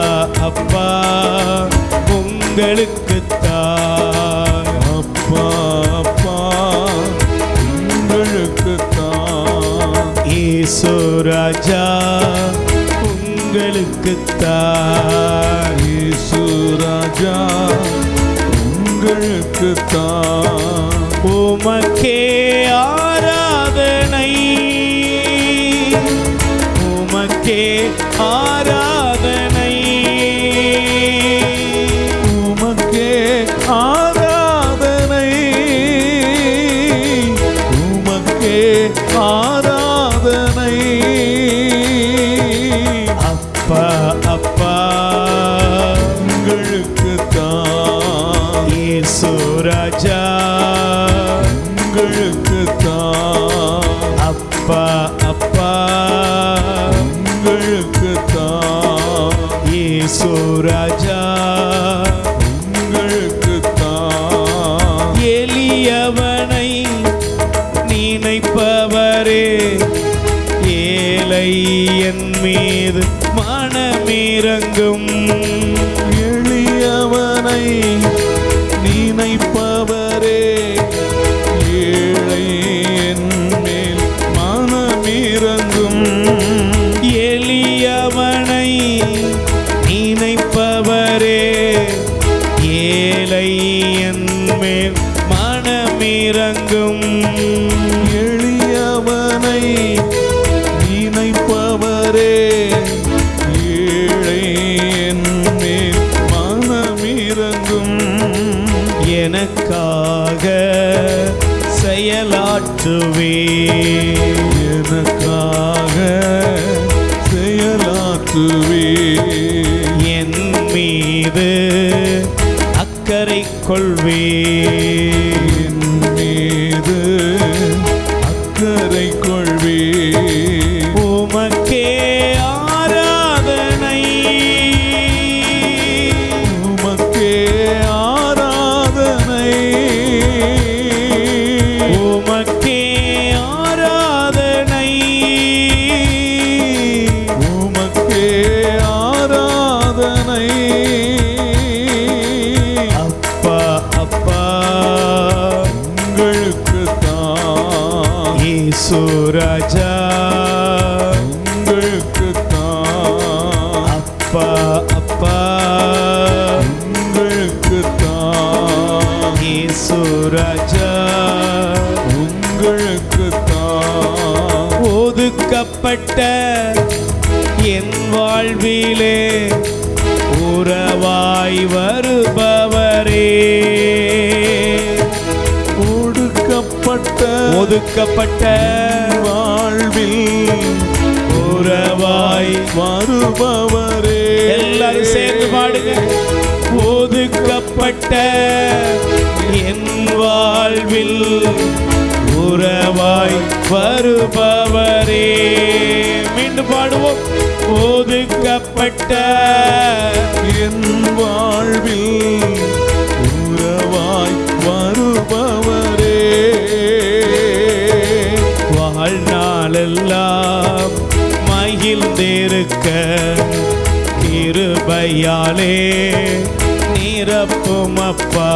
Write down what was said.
அப்பா அப்பா உங்களுக்குத்தான் அப்பா அப்பா உங்களுக்கு தான். இயேசு ராஜா உங்களுக்குத்தான் இயேசு ராஜா உங்களுக்கு தான். உமக்கே ஆராதனை. உமக்கே ஆராதனை உங்களுக்கு தான் இயேசு ராஜா. உங்களுக்கு தான் அப்பா அப்பா. உங்களுக்கு தான் இயேசு ராஜா. உங்களுக்கு தான் எளியவனை நினைப்பவரே ஏழை என் மீது மனமிரங்கும். எளியவனை நினைப்பவரே ஏழை என் மேல் எளியவனை நினைப்பவரே ஏழை என் மேல் எளியவனை எனக்காக செயலாற்றுவே ஒதுக்கப்பட்ட என் வாழ்விலே உறவாய் வருபவரே. ஒடுக்கப்பட்ட ஒதுக்கப்பட்ட வாழ்வில் உறவாய் வருபவரே. எல்லாரும் சேர்ந்து பாடுங்க. ஒதுக்கப்பட்ட என் வாழ்வில் உறவாய் வருபவரே. மீண்டும் பாடுவோம். ஒதுக்கப்பட்ட என் வாழ்வில் உறவாய் வருபவரே. வாழ்நாளெல்லாம் மகிழ்ந்திருக்க கிருபையாலே நிரப்பும் அப்பா